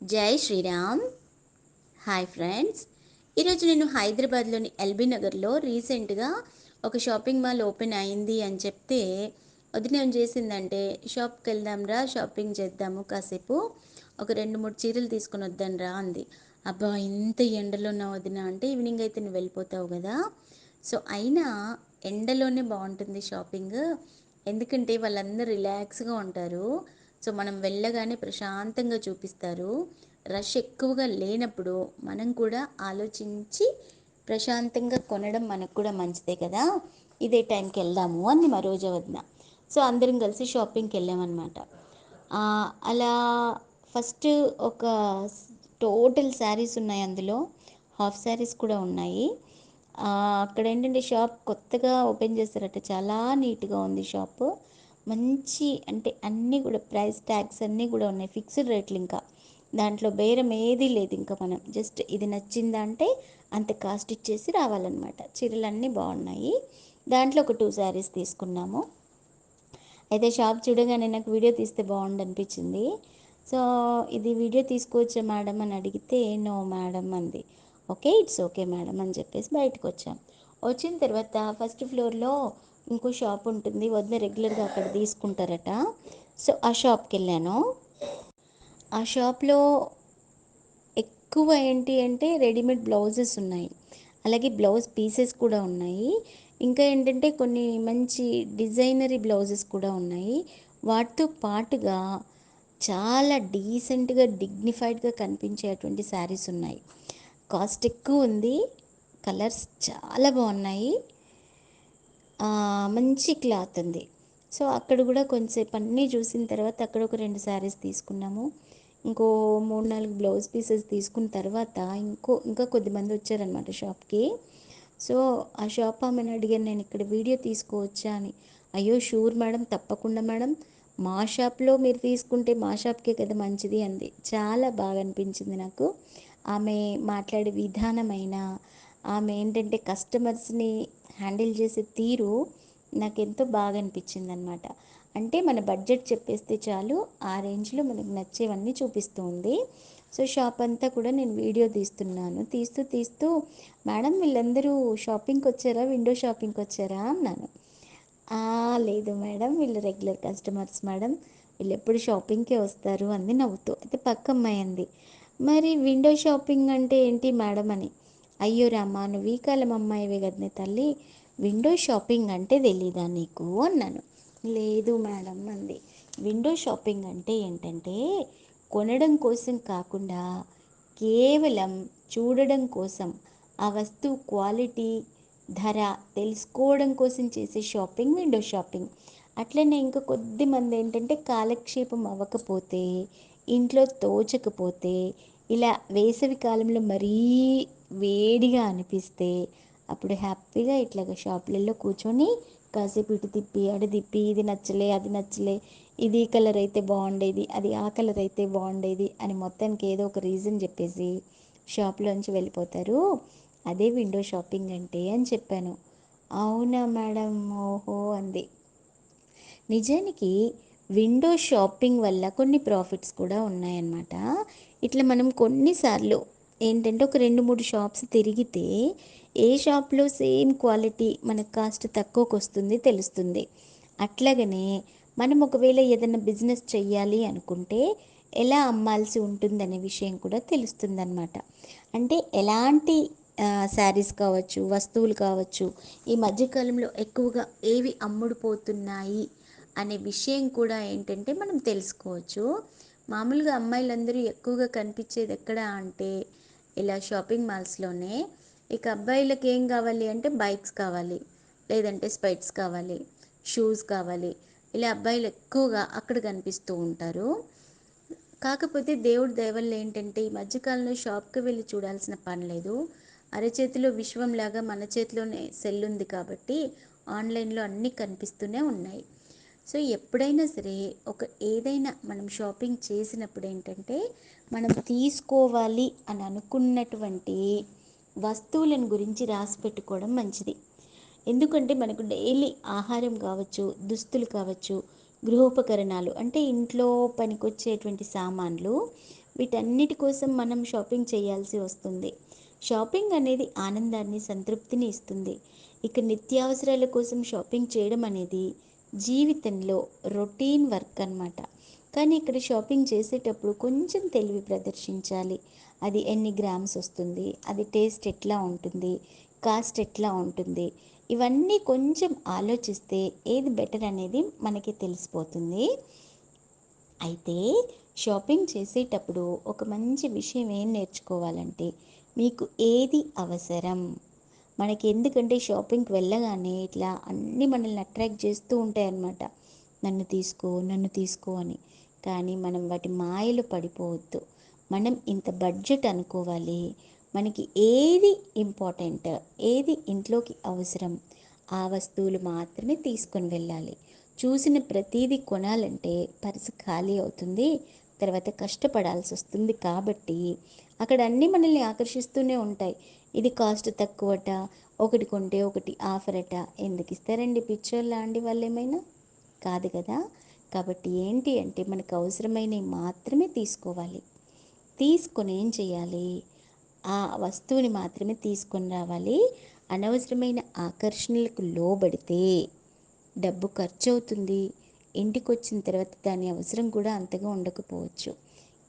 జై Sriram. Hi friends ఈరోజు నేను హైదరాబాద్లోని ఎల్బీ నగర్లో రీసెంట్గా ఒక షాపింగ్ మాల్ ఓపెన్ అయింది అని చెప్తే వదిన ఏం చేసిందంటే షాప్కి వెళ్దాంరా షాపింగ్ చేద్దాము కాసేపు ఒక రెండు మూడు చీరలు తీసుకొని వద్దాంరా అంది. అబ్బా ఇంత ఎండలో ఉన్న వదిన అంటే ఈవినింగ్ అయితే నువ్వు వెళ్ళిపోతావు కదా. సో అయినా ఎండలోనే బాగుంటుంది షాపింగ్. ఎందుకంటే వాళ్ళందరూ రిలాక్స్గా ఉంటారు. సో మనం వెళ్ళగానే ప్రశాంతంగా చూపిస్తారు. రష్ ఎక్కువగా లేనప్పుడు మనం కూడా ఆలోచించి ప్రశాంతంగా కొనడం మనకు కూడా మంచిదే కదా. ఇదే టైంకి వెళ్దాము అంది మా రోజు వదిన సో అందరం కలిసి షాపింగ్కి వెళ్ళామన్నమాట. అలా ఫస్ట్ ఒక టోటల్ శారీస్ ఉన్నాయి అందులో. హాఫ్ శారీస్ కూడా ఉన్నాయి. అక్కడ ఏంటంటే షాప్ కొత్తగా ఓపెన్ చేస్తారట చాలా నీట్గా ఉంది షాప్. మంచి అంటే అన్నీ కూడా ప్రైస్ ట్యాగ్స్ అన్నీ కూడా ఉన్నాయి. ఫిక్స్డ్ రేట్లు ఇంకా. దాంట్లో బేరం ఏదీ లేదు ఇంకా మనం. జస్ట్ ఇది నచ్చిందా అంటే అంత కాస్ట్ ఇచ్చేసి రావాలన్నమాట. చీరలన్నీ బాగున్నాయి. దాంట్లో ఒక టూ శారీస్ తీసుకున్నాము. అయితే షాప్ చూడగానే నాకు వీడియో తీస్తే బాగుండు అనిపించింది. సో ఇది వీడియో తీసుకోవచ్చా మేడం అని అడిగితే నో మేడం అంది. ఓకే ఇట్స్ ఓకే మేడం అని చెప్పేసి బయటకు వచ్చాం వచ్చిన తర్వాత ఫస్ట్ ఫ్లోర్లో ఇంకో షాప్ ఉంటుంది వద్ద రెగ్యులర్గా అక్కడ తీసుకుంటారట. సో ఆ షాప్కి వెళ్ళాను ఆ షాప్లో ఎక్కువ ఏంటి అంటే రెడీమేడ్ బ్లౌజెస్ ఉన్నాయి. అలాగే బ్లౌజ్ పీసెస్ కూడా ఉన్నాయి. ఇంకా ఏంటంటే కొన్ని మంచి డిజైనరీ బ్లౌజెస్ కూడా ఉన్నాయి. వాటితో పాటుగా చాలా డీసెంట్గా డిగ్నిఫైడ్గా కనిపించేటువంటి శారీస్ ఉన్నాయి. కాస్ట్ ఎక్కువ ఉంది కలర్స్ చాలా బాగున్నాయి. మంచి క్లాత్ ఉంది సో అక్కడ కూడా కొంచెంసేపు అన్నీ చూసిన తర్వాత అక్కడ ఒక రెండు శారీస్ తీసుకున్నాము. ఇంకో మూడు నాలుగు బ్లౌజ్ పీసెస్ తీసుకున్న తర్వాత ఇంకో ఇంకా కొద్దిమంది వచ్చారనమాట షాప్కి. సో ఆ షాప్ ఆమెను అడిగాను నేను ఇక్కడ వీడియో తీసుకోవచ్చా? అని. అయ్యో షూర్ మేడం తప్పకుండా మేడం. మా షాప్లో మీరు తీసుకుంటే మా షాప్కే కదా మంచిది అంది. చాలా బాగా అనిపించింది నాకు. ఆమె మాట్లాడే విధానమైన ఆమె ఏంటంటే కస్టమర్స్ని హ్యాండిల్ చేసే తీరు నాకు ఎంతో బాగా అనిపించింది అనమాట అంటే మన బడ్జెట్ చెప్పేస్తే చాలు ఆ రేంజ్లో మనకు నచ్చేవన్నీ చూపిస్తుంది. సో షాప్ అంతా కూడా నేను వీడియో తీస్తున్నాను. తీస్తూ తీస్తూ మేడం వీళ్ళందరూ షాపింగ్కి వచ్చారా? విండో షాపింగ్కి వచ్చారా? అన్నాను. లేదు మేడం వీళ్ళు రెగ్యులర్ కస్టమర్స్ మేడం. వీళ్ళు ఎప్పుడు షాపింగ్కే వస్తారు అంది నవ్వుతూ. అయితే పక్క అమ్మాయి అంది మరి విండో షాపింగ్ అంటే ఏంటి మేడం అని. అయ్యో రామా నువ్వు ఈ కాలం అమ్మాయివే కదనే తల్లి. విండో షాపింగ్ అంటే తెలీదా నీకు? అన్నాను. లేదు మేడం అంది. విండో షాపింగ్ అంటే ఏంటంటే కొనడం కోసం కాకుండా కేవలం చూడడం కోసం ఆ వస్తువు క్వాలిటీ ధర తెలుసుకోవడం కోసం చేసే షాపింగ్ విండో షాపింగ్. అట్లనే ఇంకా కొద్ది మంది ఏంటంటే కాలక్షేపం అవ్వకపోతే ఇంట్లో తోచకపోతే ఇలా వేసవి కాలంలో మరీ వేడిగా అనిపిస్తే అప్పుడు హ్యాపీగా ఇట్లాగ షాపులలో కూర్చొని కాసేపు ఇటు తిప్పి అటు తిప్పి ఇది నచ్చలే అది నచ్చలే ఇది ఈ కలర్ అయితే బాగుండేది అది ఆ కలర్ అయితే బాగుండేది అని మొత్తానికి ఏదో ఒక రీజన్ చెప్పేసి షాప్లోంచి వెళ్ళిపోతారు. అదే విండో షాపింగ్ అంటే అని చెప్పాను. అవునా మేడం? ఓహో అంది. నిజానికి విండో షాపింగ్ వల్ల కొన్ని ప్రాఫిట్స్ కూడా ఉన్నాయన్నమాట. ఇట్లా మనం కొన్నిసార్లు ఏంటంటే ఒక రెండు మూడు షాప్స్ తిరిగితే ఏ షాప్లో సేమ్ క్వాలిటీ మనకు కాస్ట్ తక్కువకు వస్తుంది తెలుస్తుంది. అట్లాగనే మనం ఒకవేళ ఏదైనా బిజినెస్ చెయ్యాలి అనుకుంటే ఎలా అమ్మాల్సి ఉంటుందనే విషయం కూడా తెలుస్తుందన్నమాట. అంటే ఎలాంటి శారీస్ కావచ్చు వస్తువులు కావచ్చు ఈ మధ్యకాలంలో ఎక్కువగా ఏవి అమ్ముడుపోతున్నాయి అనే విషయం కూడా ఏంటంటే మనం తెలుసుకోవచ్చు. మామూలుగా అమ్మాయిలందరూ ఎక్కువగా కనిపించేది ఎక్కడ అంటే ఇలా షాపింగ్ మాల్స్లోనే. ఇక అబ్బాయిలకు ఏం కావాలి అంటే బైక్స్ కావాలి లేదంటే స్పెట్స్ కావాలి షూస్ కావాలి. ఇలా అబ్బాయిలు ఎక్కువగా అక్కడ కనిపిస్తూ ఉంటారు. కాకపోతే దేవుడి దయవల్ల ఏంటంటే ఈ మధ్యకాలంలో షాప్కి వెళ్ళి చూడాల్సిన పని లేదు. అరచేతిలో విశ్వంలాగా మన చేతిలోనే సెల్ ఉంది కాబట్టి ఆన్లైన్లో అన్నీ కనిపిస్తూనే ఉన్నాయి. సో ఎప్పుడైనా సరే ఒక ఏదైనా మనం షాపింగ్ చేసినప్పుడు ఏంటంటే మనం తీసుకోవాలి అని అనుకున్నటువంటి వస్తువులను గురించి రాసి పెట్టుకోవడం మంచిది. ఎందుకంటే మనకు డైలీ ఆహారం కావచ్చు దుస్తులు కావచ్చు గృహోపకరణాలు అంటే ఇంట్లో పనికొచ్చేటువంటి సామాన్లు వీటన్నిటి కోసం మనం షాపింగ్ చేయాల్సి వస్తుంది. షాపింగ్ అనేది ఆనందాన్ని సంతృప్తిని ఇస్తుంది. ఇక నిత్యావసరాల కోసం షాపింగ్ చేయడం అనేది జీవితంలో రొటీన్ వర్క్ అన్నమాట. కానీ ఇక్కడ షాపింగ్ చేసేటప్పుడు కొంచెం తెలివి ప్రదర్శించాలి. అది ఎన్ని గ్రామ్స్ వస్తుంది అది టేస్ట్ ఎట్లా ఉంటుంది కాస్ట్ ఎట్లా ఉంటుంది ఇవన్నీ కొంచెం ఆలోచిస్తే ఏది బెటర్ అనేది మనకి తెలిసిపోతుంది. అయితే షాపింగ్ చేసేటప్పుడు ఒక మంచి విషయం ఏం నేర్చుకోవాలంటే మీకు ఏది అవసరం? మనకి ఎందుకంటే షాపింగ్కి వెళ్ళగానే ఇట్లా అన్నీ మనల్ని అట్రాక్ట్ చేస్తూ ఉంటాయి అన్నమాట నన్ను తీసుకో నన్ను తీసుకో అని. కానీ మనం వాటి మాయలు పడిపోవద్దు. మనం ఇంత బడ్జెట్ అనుకోవాలి. మనకి ఏది ఇంపార్టెంట్ ఏది ఇంట్లోకి అవసరం ఆ వస్తువులు మాత్రమే తీసుకొని వెళ్ళాలి. చూసిన ప్రతీది కొనాలంటే పర్సు ఖాళీ అవుతుంది. తర్వాత కష్టపడాల్సి వస్తుంది కాబట్టి అక్కడ అన్నీ మనల్ని ఆకర్షిస్తూనే ఉంటాయి. ఇది కాస్ట్ తక్కువట ఒకటి కొంటే ఒకటి ఆఫర్ అట ఎందుకు ఇస్తారండి పిచ్చోళ్ళ అండి వాళ్ళు ఏమైనా? కాదు కదా. కాబట్టి ఏంటి అంటే మనకు అవసరమైనవి మాత్రమే తీసుకోవాలి. తీసుకొని ఏం చేయాలి? ఆ వస్తువుని మాత్రమే తీసుకొని రావాలి. అనవసరమైన ఆకర్షణలకు లోబడితే డబ్బు ఖర్చు అవుతుంది ఇంటికి వచ్చిన తర్వాత దాని అవసరం కూడా అంతగా ఉండకపోవచ్చు.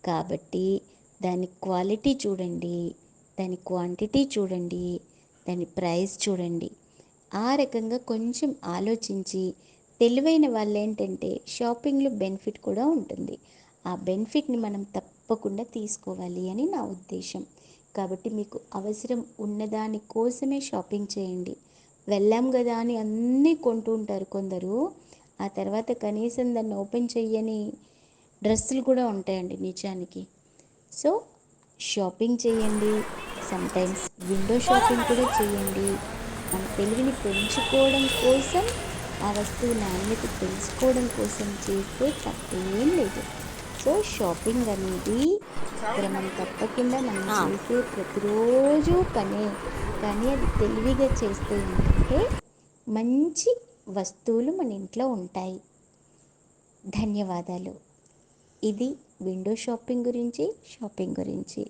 కాబట్టి దాని క్వాలిటీ చూడండి. దాని క్వాంటిటీ చూడండి దాని ప్రైస్ చూడండి. ఆ రకంగా కొంచెం ఆలోచించి తెలివైన వాళ్ళు ఏంటంటే షాపింగ్లో బెనిఫిట్ కూడా ఉంటుంది. ఆ బెనిఫిట్ని మనం తప్పకుండా తీసుకోవాలి అని నా ఉద్దేశం. కాబట్టి మీకు అవసరం ఉన్నదాని కోసమే షాపింగ్ చేయండి. వెళ్ళాం కదా అని అన్నీ కొంటూ ఉంటారు కొందరు. ఆ తర్వాత కనీసం దాన్ని ఓపెన్ చేయని డ్రెస్సులు కూడా ఉంటాయండి నిజానికి. సో షాపింగ్ చేయండి. సమ్టైమ్స్ విండో షాపింగ్ కూడా చేయండి. మన తెలివిని పెంచుకోవడం కోసం ఆ వస్తువు నాణ్యత తెలుసుకోవడం కోసం చేస్తే తప్పేం లేదు. సో షాపింగ్ అనేది క్రమం తప్పకుండా మనం చేసే ప్రతిరోజు పనే. కానీ అది తెలివిగా చేస్తే ఏంటంటే మంచి వస్తువులు మన ఇంట్లో ఉంటాయి. ధన్యవాదాలు. ఇది విండో షాపింగ్ గురించి షాపింగ్ గురించి.